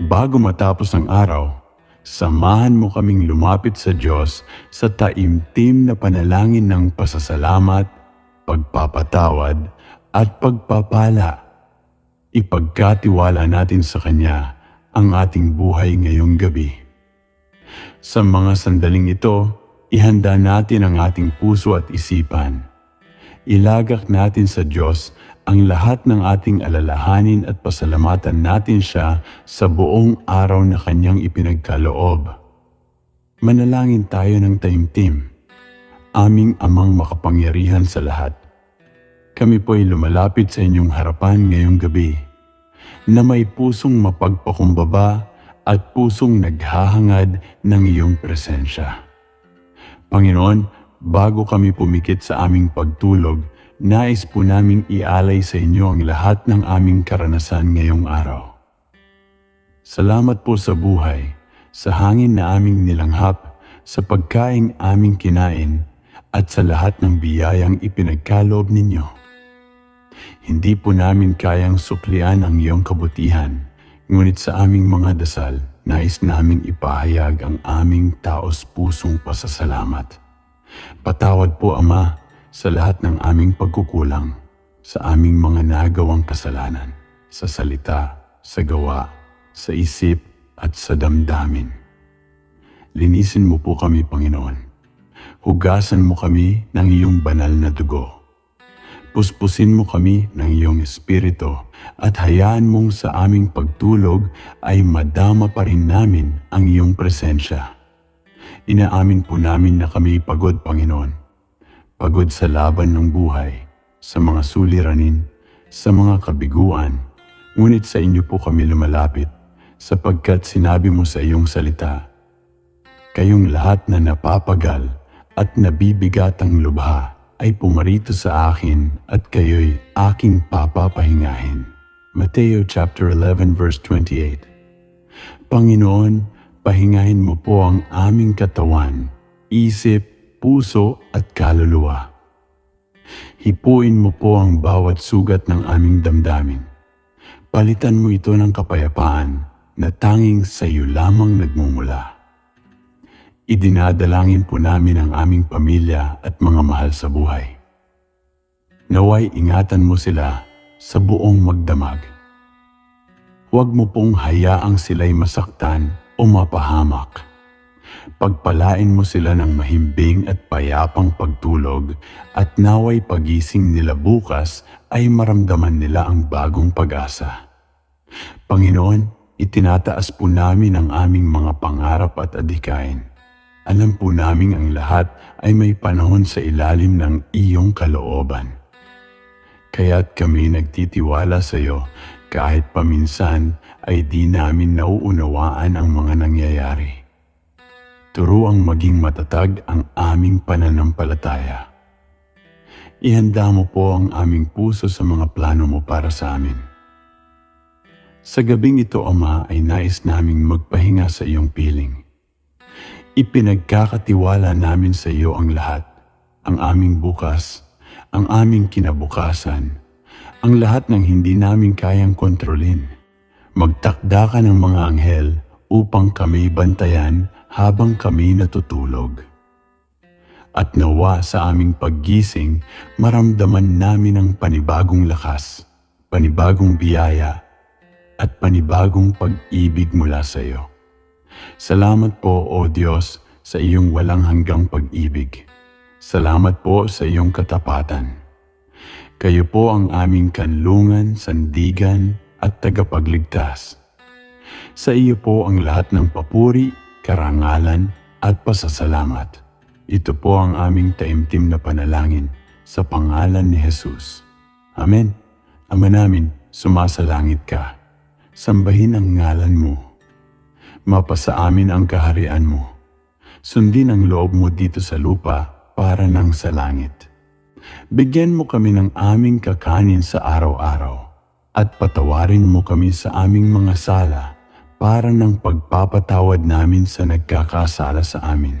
Bago matapos ang araw, samahan mo kaming lumapit sa Diyos sa taimtim na panalangin ng pasasalamat, pagpapatawad, at pagpapala. Ipagkatiwala natin sa Kanya ang ating buhay ngayong gabi. Sa mga sandaling ito, ihanda natin ang ating puso at isipan. Ilagak natin sa Diyos ang lahat ng ating alalahanin at pasalamatan natin siya sa buong araw na Kanyang ipinagkaloob. Manalangin tayo ng taimtim. Aming amang makapangyarihan sa lahat. Kami po ay lumalapit sa inyong harapan ngayong gabi na may pusong mapagpakumbaba at pusong naghahangad ng iyong presensya. Panginoon, bago kami pumikit sa aming pagtulog, nais po naming ialay sa inyo ang lahat ng aming karanasan ngayong araw. Salamat po sa buhay, sa hangin na aming nilanghap, sa pagkain aming kinain, at sa lahat ng biyayang ipinagkaloob ninyo. Hindi po namin kayang suklian ang iyong kabutihan, ngunit sa aming mga dasal, nais naming ipahayag ang aming taos pusong pasasalamat. Patawad po, Ama, sa lahat ng aming pagkukulang, sa aming mga nagawang kasalanan, sa salita, sa gawa, sa isip, at sa damdamin. Linisin mo po kami, Panginoon. Hugasan mo kami ng iyong banal na dugo. Puspusin mo kami ng iyong espiritu at hayaan mong sa aming pagtulog ay madama pa rin namin ang iyong presensya. Inaamin po namin na kami pagod, Panginoon. Pagod sa laban ng buhay, sa mga suliranin, sa mga kabiguan. Ngunit sa inyo po kami lumalapit sapagkat sinabi mo sa iyong salita, Kayong lahat na napapagal at nabibigatang lubha ay pumarito sa akin at kayo'y aking papapahingahin. Mateo chapter 11 verse 28 Panginoon, pahingahin mo po ang aming katawan, isip, puso at kaluluwa. Hipuin mo po ang bawat sugat ng aming damdamin. Palitan mo ito ng kapayapaan na tanging sa iyo lamang nagmumula. Idinadalangin po namin ang aming pamilya at mga mahal sa buhay. Naway ingatan mo sila sa buong magdamag. Huwag mo pong hayaang sila'y masaktan o mapahamak. Pagpalain mo sila ng mahimbing at payapang pagtulog at naway pagising nila bukas ay maramdaman nila ang bagong pag-asa. Panginoon, itinataas po namin ang aming mga pangarap at adhikain. Alam po namin ang lahat ay may panahon sa ilalim ng iyong kalooban. Kaya't kami nagtitiwala sa iyo kahit paminsan ay di namin nauunawaan ang mga nangyayari. Turuang maging matatag ang aming pananampalataya. Ihanda mo po ang aming puso sa mga plano mo para sa amin. Sa gabing ito, Ama, ay nais naming magpahinga sa iyong piling. Ipinagkakatiwala namin sa iyo ang lahat, ang aming bukas, ang aming kinabukasan, ang lahat ng hindi namin kayang kontrolin. Magtakda ka ng mga anghel upang kami bantayan habang kami natutulog. At nawa sa aming paggising, maramdaman namin ang panibagong lakas, panibagong biyaya, at panibagong pag-ibig mula sa iyo. Salamat po, O Diyos, sa iyong walang hanggang pag-ibig. Salamat po sa iyong katapatan. Kayo po ang aming kanlungan, sandigan, at tagapagligtas. Sa iyo po ang lahat ng papuri, karangalan, at pasasalamat. Ito po ang aming taimtim na panalangin sa pangalan ni Jesus. Amen. Ama namin, sumasalangit ka. Sambahin ang ngalan mo. Mapasa amin ang kaharian mo. Sundin ang loob mo dito sa lupa para nang sa langit. Bigyan mo kami ng aming kakanin sa araw-araw at patawarin mo kami sa aming mga sala para ng pagpapatawad namin sa nagkakasala sa amin.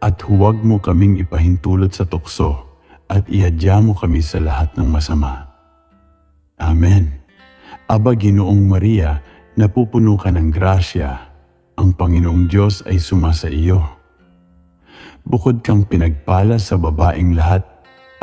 At huwag mo kaming ipahintulot sa tukso at ihadya mo kami sa lahat ng masama. Amen. Aba Ginoong Maria, napupuno ka ng grasya. Ang Panginoong Diyos ay sumasa iyo. Bukod kang pinagpala sa babaeng lahat